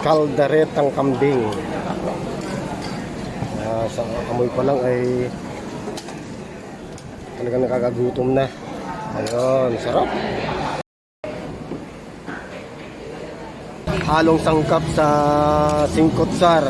kaldaretang kambing. Ah, sa amoy pa lang ay talagang nakakagutom na. Ayun, sarap. Halong sangkap sa singkotsar.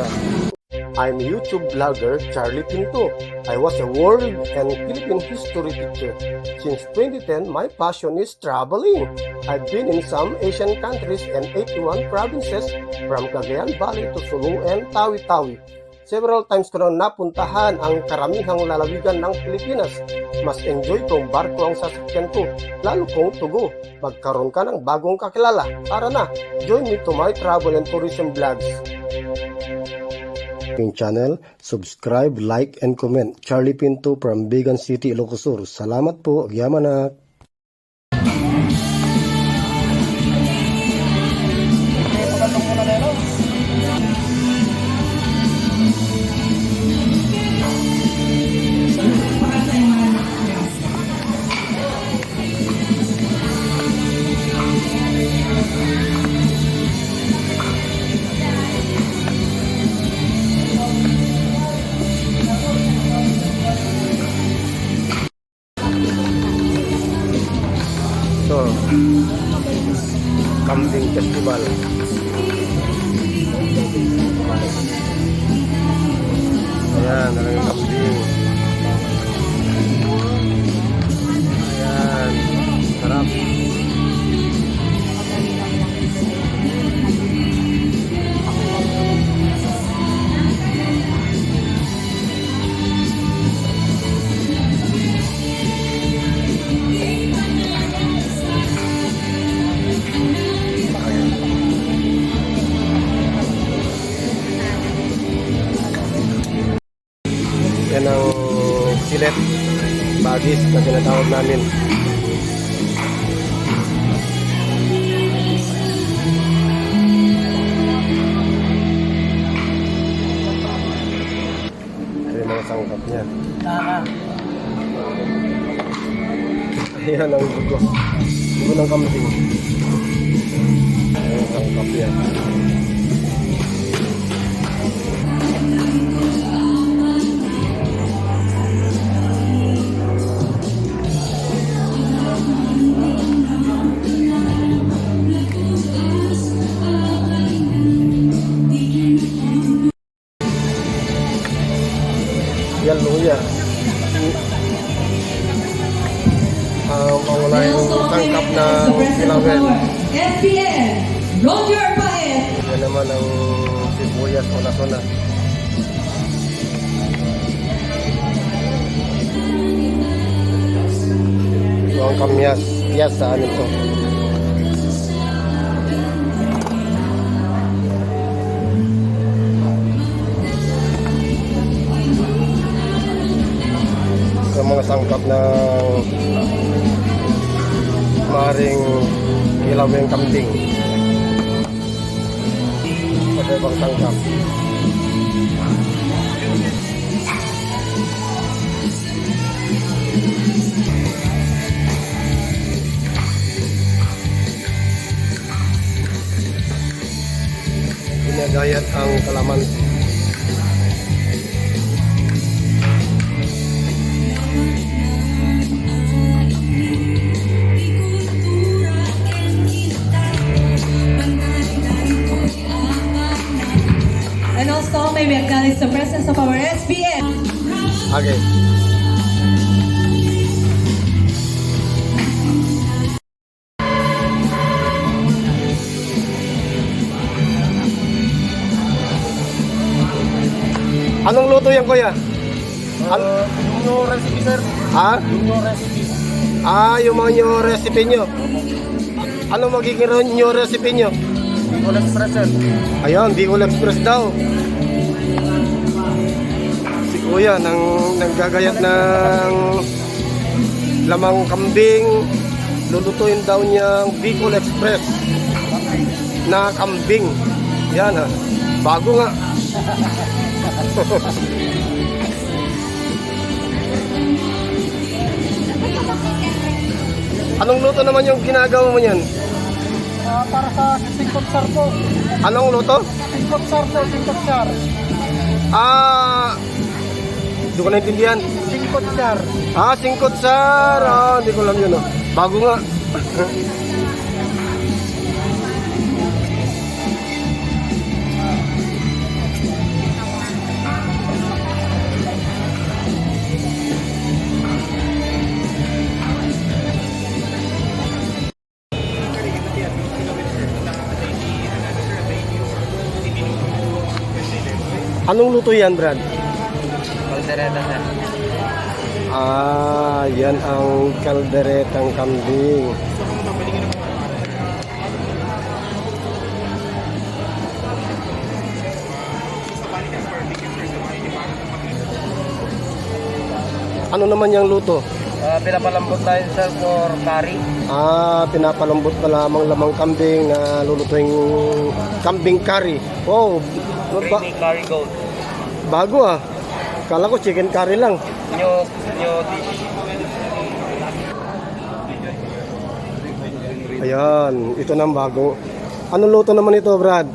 I'm YouTube vlogger Charlie Pinto. I was a world and Philippine history teacher. Since 2010, my passion is traveling. I've been in some Asian countries and 81 provinces from Cagayan Valley to Sulu and Tawi-Tawi. Several times ko nang napuntahan ang karamihang lalawigan ng Pilipinas. Mas enjoy kong barko ang sasakyan ko, lalo kong tugo. Magkaroon ka ng bagong kakilala. Tara na, join me to my travel and tourism vlogs aking channel. Subscribe, like, and comment. Charlie Pinto from Bigan City, Ilocos Sur. Salamat po. Yaman Kambing silet bagis na tinatawag namin. Ito yung mga sangkap niya. Ayan ang dugo. Dugo ng kambing. Ayan ang sangkap niya. Kilawin. FPN, Roger Paet. Yan naman ang sibuyas o nasona. Ito ang kamyas. Piyas sa ano to. Ito mga sangkap ng maring kilawin kambing. Ito ibang tangkap. Ginagayat ang kalamansi. Also, may we acknowledge the presence of our SPN. Okay. Anong luto yan, kuya? An- Yung new recipe, sir. ha? Yung new recipe. Ah, yung mga new recipe nyo. Ano magiging new recipe nyo? Bicol Express, sir. Ayun, Bicol Express daw. Kuya nang nanggagayat ng lamang kambing, lulutuin daw niyang Bicol Express na kambing. Yan ha. Bago nga. Anong luto naman yung ginagawa mo niyan? Ah, para sa sisig sir po. Anong luto? Singkot sir po, singkot sir. Ah, hindi ko naintindihan. Singkot sir. Ah, singkot sir. Ah, hindi ko alam yun. Oh. Bago nga. Anong luto yan, Brad? Kaldereta. Ah, yan ang kalderetang kambing. Ano naman yung luto? Uh, pinapalambot tayo sir for curry. Ah, pinapalambot na lamang lamang kambing na lulutuing kambing curry. Wow, Creamy curry goat. bago ah. Kala ko chicken curry lang. New, new dish. Ayan, ito nang bago. Anong luto naman ito, Brad?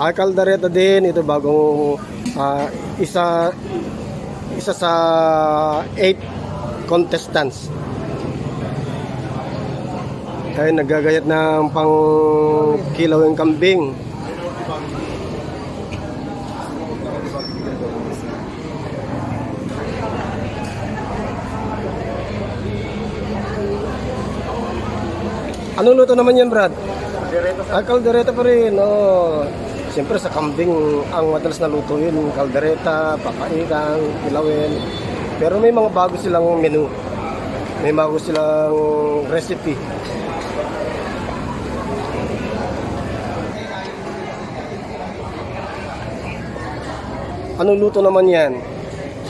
Ah, kaldereta din. Ito bagong ah, isa isa sa eight contestants. Kaya nagagayat ng pang kilawing kambing. Anong luto naman yan, Brad? Ah, kaldereta pa rin. Oh. Siyempre sa kambing ang madalas na luto yun, kaldereta, papaikan, kilawin. Pero may mga bago silang menu. May bago silang recipe. Anong luto naman yan?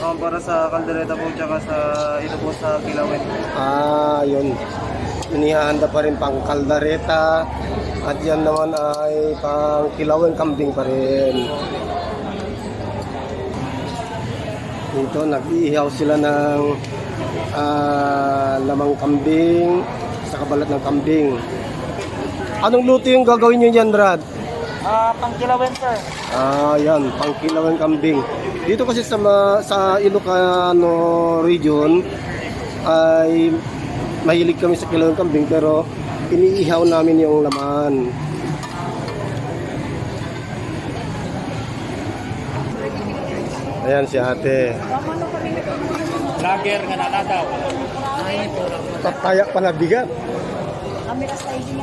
Um, para sa kaldereta po, tsaka sa ito po sa kilawin. Ah, yun. Inihahanda pa rin pang kaldareta at yan naman ay pang kilawin kambing pa rin. Dito, nag-iihaw sila ng ah, lamang kambing sa kabalat ng kambing. Anong luto yung gagawin nyo dyan, Brad? Ah, pang kilawin sir. Ah, yan, pangkilawang kambing. Dito kasi sa sa Ilocano region ay mahilig kami sa kilawang kambing pero iniihaw namin yung laman. Ayan si ate. Lager nga nakataw. Tataya pala bigat.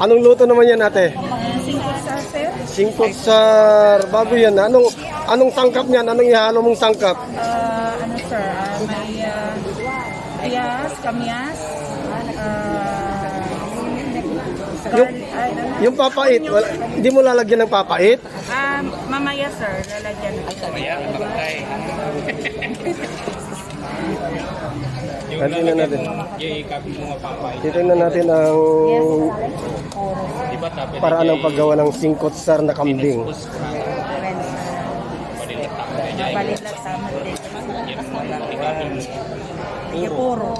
Anong luto naman yan ate? Singkot sar. Bago yan. Anong anong sangkap niyan? Anong ihalo mong sangkap? Ah, ano sir, ah, may uh, piyas, kamyas, ah, Yung- Yung papait, wala, hindi mo lalagyan ng papait? ah, mamaya sir, lalagyan ko. Tingnan natin. Titingnan natin ang paraan ng paggawa ng singkot sar na kambing. Balilat sama din. Ya puro.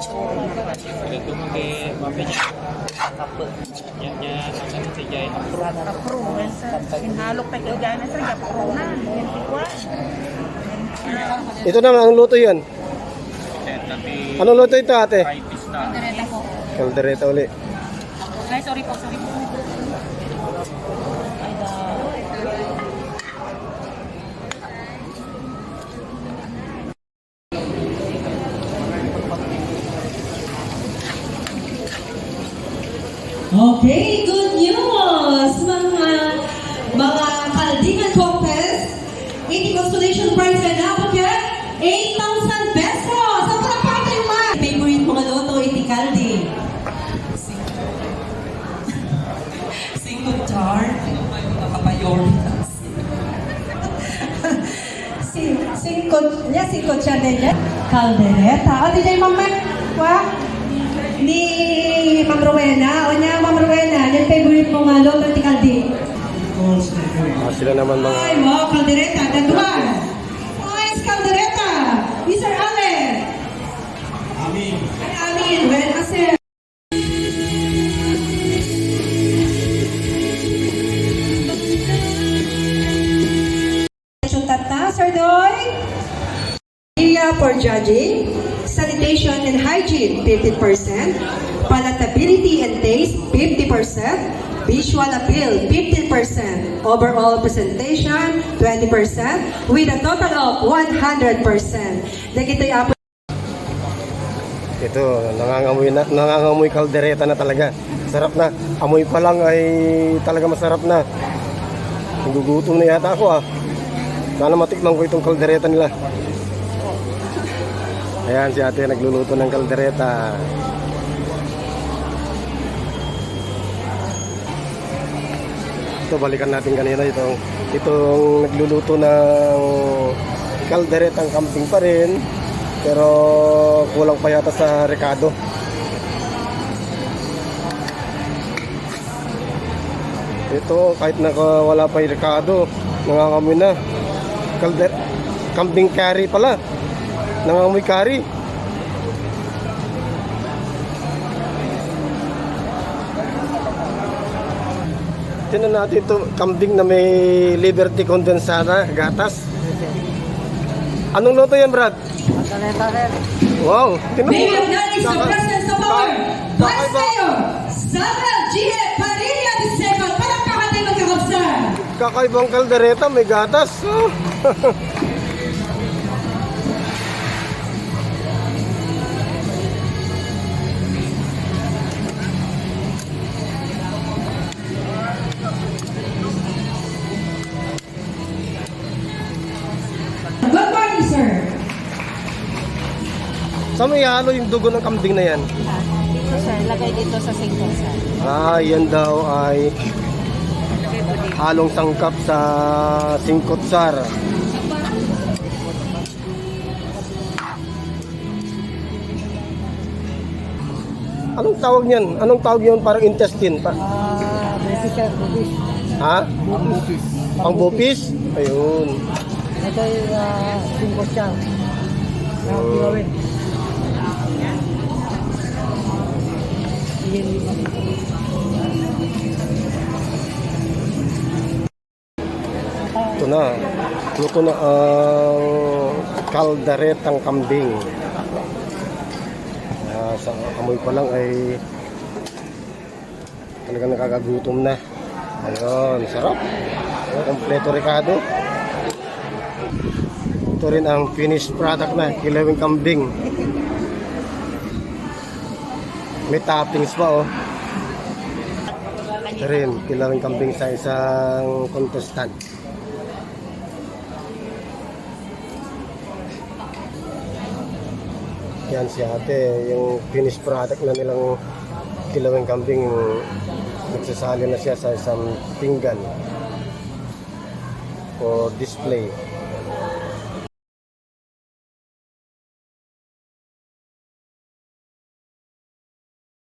Kapro, yan sir. Hinalok pa kay Gana sir, kapro na. Ito naman, ang luto yan. Anong luto ito ate? Kaldereta po. Kaldereta uli. Ay, sorry po, sorry po. Okay, good news! Mga, mga Kaldingan Contest, 80 consolation prize na, Buket, 8,000 pesos! Sa mga patay man! Favorite mga loto, iti Kaldi. Single jar, mga kapayor. Si, singkot, niya, singkot siya din niya. Caldereta. O, di niya wa? Ni Ma'am Rowena. O niya, nga, Loto Tikaldi. Ah, sila naman mga Ay, wow, Caldereta, Daduan. Nice, Caldereta. Mr. Allen. Amin. Ay, Amin. Well, kasi... Sardoy. Area for judging, sanitation and hygiene, 50%, palatability and taste, 50%, visual appeal, 15%, overall presentation, 20%, with a total of 100%. Dagito'y apo Ito, nangangamoy na, nangangamoy kaldereta na talaga. Sarap na. Amoy pa lang ay talaga masarap na. Nagugutom na yata ako ah. Sana matikman ko itong kaldereta nila. Ayan si ate nagluluto ng kaldereta. Ito balikan natin kanina itong itong nagluluto ng kalderetang camping pa rin. Pero kulang pa yata sa rekado. Ito, kahit naka wala pa yung rekado, nangangamoy na. Kalder, camping curry pala. Nangangamoy curry. Tinan natin ito, kambing na may Liberty Condensada, gatas. Anong loto yan, Brad? Wow! Tinan mo. May we acknowledge the Kaka- presence of our Ka- Vice Mayor, Samuel G. Padilla II. Palakpakan tayo magkakapsar. Kakaibang kaldereta, may gatas. Oh. Saan mo ihalo yung dugo ng kambing na yan? Dito sir, lagay dito sa singko sir. Ah, yan daw ay halong sangkap sa singkotsar. Anong tawag niyan? Anong tawag yun? Parang intestine pa. Ah, bupis sir, bupis. Ha? Bupis. Pang bupis? Ayun. Ito yung uh, singko siya. Oh. Ito na. Luto na ang kaldaretang kambing. Ah, sa amoy pa lang ay talagang nakakagutom na. Ayun, sarap. Kompleto rekado. Ito rin ang finished product na, kilawing kambing. May toppings pa oh. Ito rin, kilawing kambing sa isang contestant. Yan si ate, yung finished product na nilang kilawing kambing, nagsasali na siya sa isang pinggan for display.